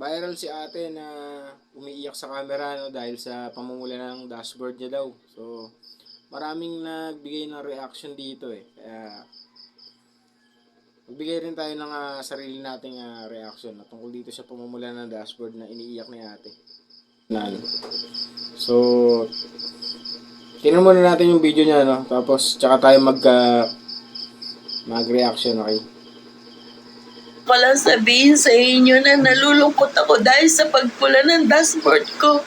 viral si ate na umiiyak sa camera no, dahil sa pamumula ng dashboard niya daw. So, maraming nagbigay ng reaction dito eh. Kaya, magbigay rin tayo ng ah, sarili nating ah, reaction na tungkol dito sa pamumula ng dashboard na iniiyak ni ate. Na. So, tingnan muna natin yung video niya, no? Tapos, tsaka tayo mag, ah, mag-reaction, okay? Walang sabihin sa inyo na nalulungkot ako dahil sa pagpula ng dashboard ko.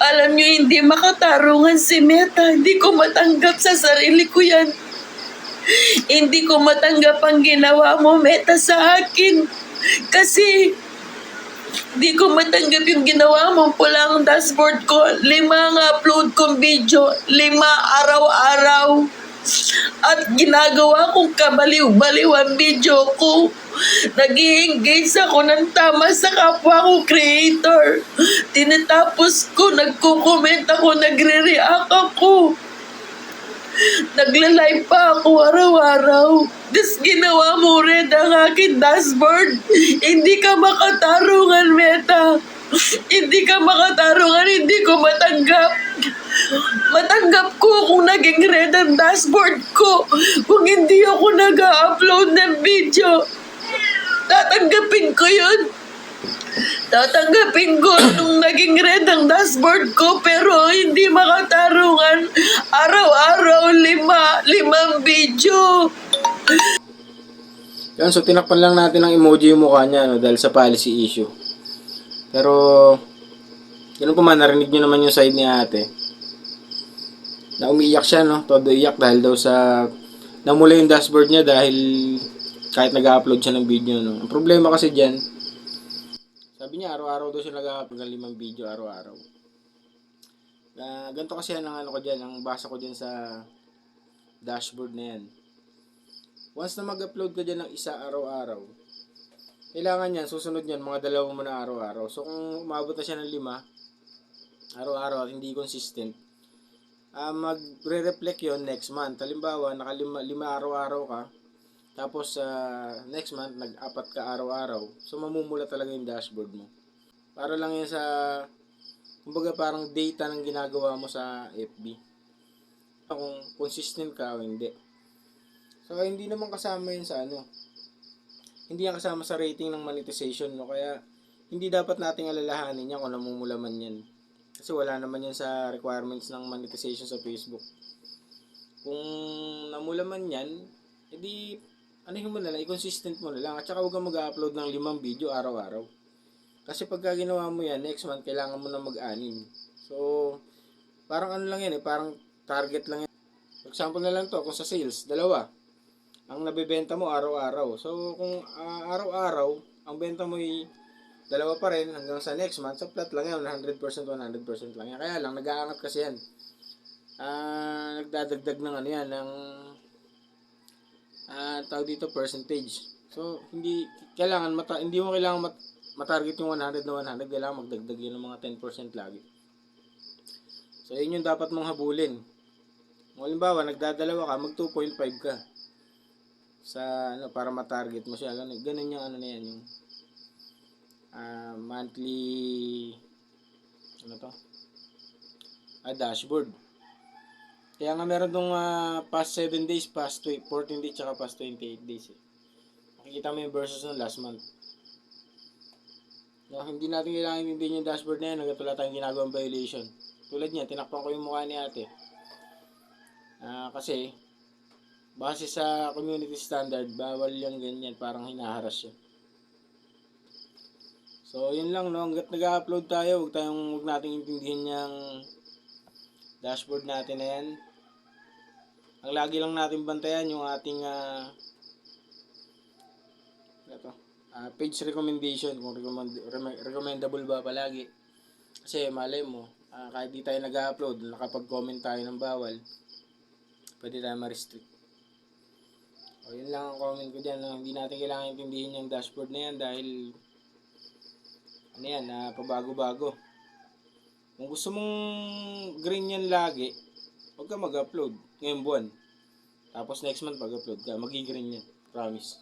Alam niyo, hindi makatarungan si Meta. Hindi ko matanggap sa sarili ko yan. Hindi ko matanggap ang ginawa mo, Meta, sa akin. Kasi, hindi ko matanggap yung ginawa mo pula ang dashboard ko. Lima ang upload kong video. Lima araw-araw. At ginagawa kong kabaliw-baliw ang video ko. nag engage ako ng tama sa kapwa ko creator. Tinatapos ko, nagko-comment ako, nagre-react ako. Nagla-live pa ako araw-araw. Tapos ginawa mo rin ang aking dashboard. Hindi ka makatarungan, Meta. Hindi ka makatarungan, hindi ko matanggap. Matanggap ko kung naging red ang dashboard ko. Kung hindi ako nag-upload ng video. Tatanggapin ko yun. Tatanggapin ko nung naging red ang dashboard ko pero hindi makatarungan. Araw-araw lima, limang video. Yan, so tinakpan lang natin ng emoji yung mukha niya no, dahil sa policy issue. Pero, ganun pa man, narinig nyo naman yung side ni ate. Na umiiyak siya, no? Todo iyak dahil daw sa... Namula yung dashboard niya dahil kahit nag-upload siya ng video, no? Ang problema kasi dyan, sabi niya, araw-araw daw siya nag-upload ng limang video, araw-araw. Na ganito kasi ang ano ko dyan, ang basa ko dyan sa dashboard na yan. Once na mag-upload ka dyan ng isa araw-araw, kailangan yan, susunod yan, mga dalawa mo na araw-araw. So, kung umabot na siya ng lima, araw-araw at hindi consistent, ah magre-reflect yon next month. Halimbawa, nakalima lima araw-araw ka, tapos sa next month, nag-apat ka araw-araw. So, mamumula talaga yung dashboard mo. Para lang yan sa, kumbaga parang data ng ginagawa mo sa FB. Kung consistent ka o hindi. So, hindi naman kasama yun sa ano, hindi yan kasama sa rating ng monetization, no? Kaya, hindi dapat nating alalahanin yan kung namumula man yan. Kasi wala naman yan sa requirements ng monetization sa Facebook. Kung namula man yan, edi, ano mo na lang, i-consistent mo na lang. At saka huwag kang mag-upload ng limang video araw-araw. Kasi pagka ginawa mo yan, next month, kailangan mo na mag-anim. So, parang ano lang yan eh, parang target lang yan. For example na lang to, kung sa sales, dalawa ang nabebenta mo araw-araw. So, kung ah, araw-araw, ang benta mo ay dalawa pa rin hanggang sa next month, sa flat lang yan, 100%, 100% lang yan. Kaya lang, nag-aangat kasi yan. Ah, nagdadagdag ng ano yan, ng ah, tawag dito, percentage. So, hindi, kailangan, mata, hindi mo kailangan mat, matarget yung 100 na 100, kailangan magdagdag yun ng mga 10% lagi. So, yun yung dapat mong habulin. Kung halimbawa, nagdadalawa ka, mag 2.5 ka sa ano para ma-target mo siya ganun ganun yung ano na yan yung monthly ano to? Ah, dashboard. Kaya nga meron tong ah, past 7 days past tw- 14 days tsaka past 28 days eh. makikita mo yung versus ng last month. No, hindi natin kailangan intindihin yung dashboard na yan wala tayong ginagawang violation. Tulad niya tinakpan ko yung mukha ni ate. Ah, kasi base sa community standard, bawal yung ganyan, parang hinaharas siya. So, yun lang, no? Hanggat nag-upload tayo, huwag tayong, huwag nating intindihin yung dashboard natin na yan. Ang lagi lang natin bantayan yung ating ah ito, ah, page recommendation, kung recommend, recommendable ba palagi. Kasi malay mo, ah, kahit di tayo nag-upload, nakapag-comment tayo ng bawal, pwede tayo ma-restrict. O, yun lang ang comment ko dyan. No? Hindi natin kailangan intindihin yung dashboard na yan dahil ano yan, na pabago-bago. Kung gusto mong green yan lagi, huwag ka mag-upload ngayong buwan. Tapos next month pag-upload ka, magi-green yan. Promise.